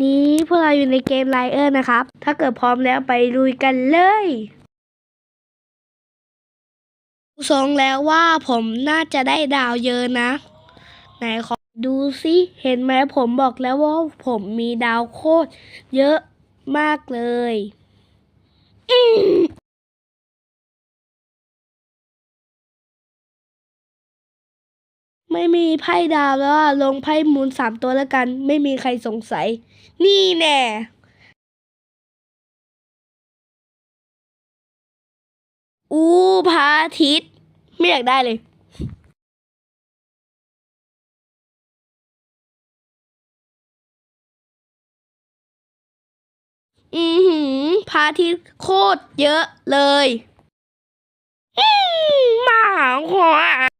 นี้พวกเราอยู่ในเกมไลเออร์นะครับ ถ้าเกิดพร้อมแล้วไปลุยกันเลยทรงแล้วว่าผมน่าจะได้ดาวเยอะนะ ไหนขอดูซิเห็นไหมผมบอกแล้วว่าผมมีดาวโคตรเยอะมากเลย ไม่มีไพ่ดาวแล้วลงไพ่มูลสามตัวแล้วกัน ไม่มีใครสงสัย นี่แน่อู้พระอาทิตย์ไม่อยากได้เลยอือหือพระอาทิตย์โคตรเยอะเลย อืมหมาหัว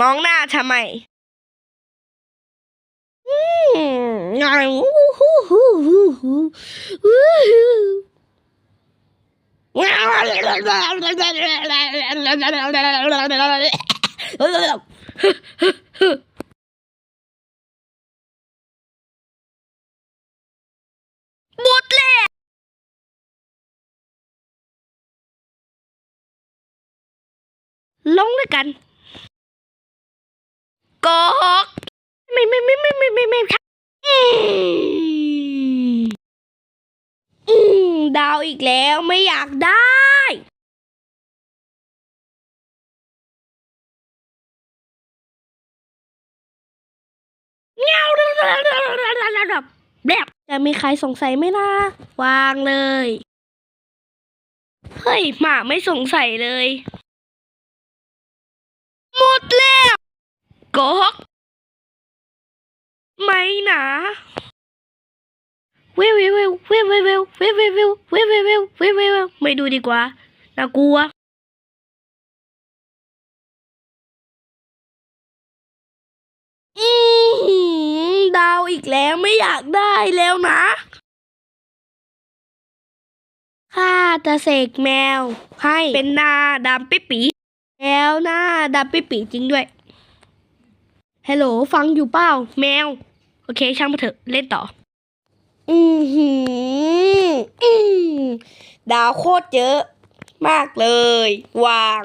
มองหน้าทำไม ลงด้วยกันกอกไม่ไม่ไม่ไม่ไม่ไม่ไม่ค่ะอืมอืมดาวอีกแล้วไม่อยากได้ เงาแบบจะมีใครสงสัยไหมนะวางเลย เฮ้ยหมาไม่สงสัยเลย หมดแล้วกอกไม่นะเว้ยเว้ยเว้ยเว้ยเว้ยเว้ยเว้ยเว้ยเว้ยเว้ยเว้ยเว้ยเว้ยเว้ยเว้ยไม่ดูดีกว่าน่ากลัวอือหือดาวอีกแล้วไม่อยากได้แล้วนะข้าจะเสกแมวให้เป็นหน้าดำปิปี แล้วหน้าดำปิปีจริงด้วยฮัลโหลฟังอยู่เปล่าแมว โอเค ช่างมาเถอะเล่นต่อ อือหืออือดาวโคตรเยอะ มากเลย วาง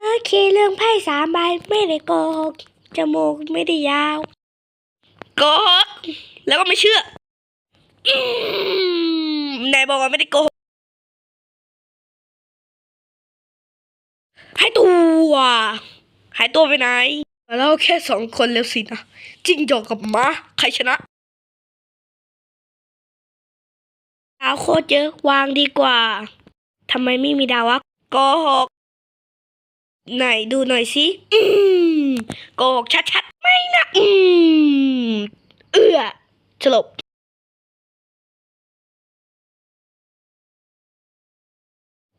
โอเคเรื่องไพ่สามใบไม่ได้โกหกจมูกไม่ได้ยาว โกหกแล้วก็ไม่เชื่อ อืมไหนบอกว่าไม่ได้โกหกหายตัวหายตัวไปไหนแล้วแค่สองคนแล้วสินะจิ้งจอกกับม้าใครชนะดาวโคตรเยอะวางดีกว่าทำไมไม่มีดาววะโกหกไหนดูหน่อยสิอืมโกหกชัดๆไม่นะอืมเอื้อสลบ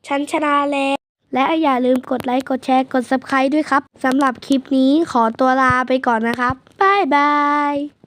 ฉันชนะแล้ว และอย่าลืมกดไลค์ กดแชร์ กด subscribe ด้วยครับสำหรับคลิปนี้ขอตัวลาไปก่อนนะครับ บ๊ายบาย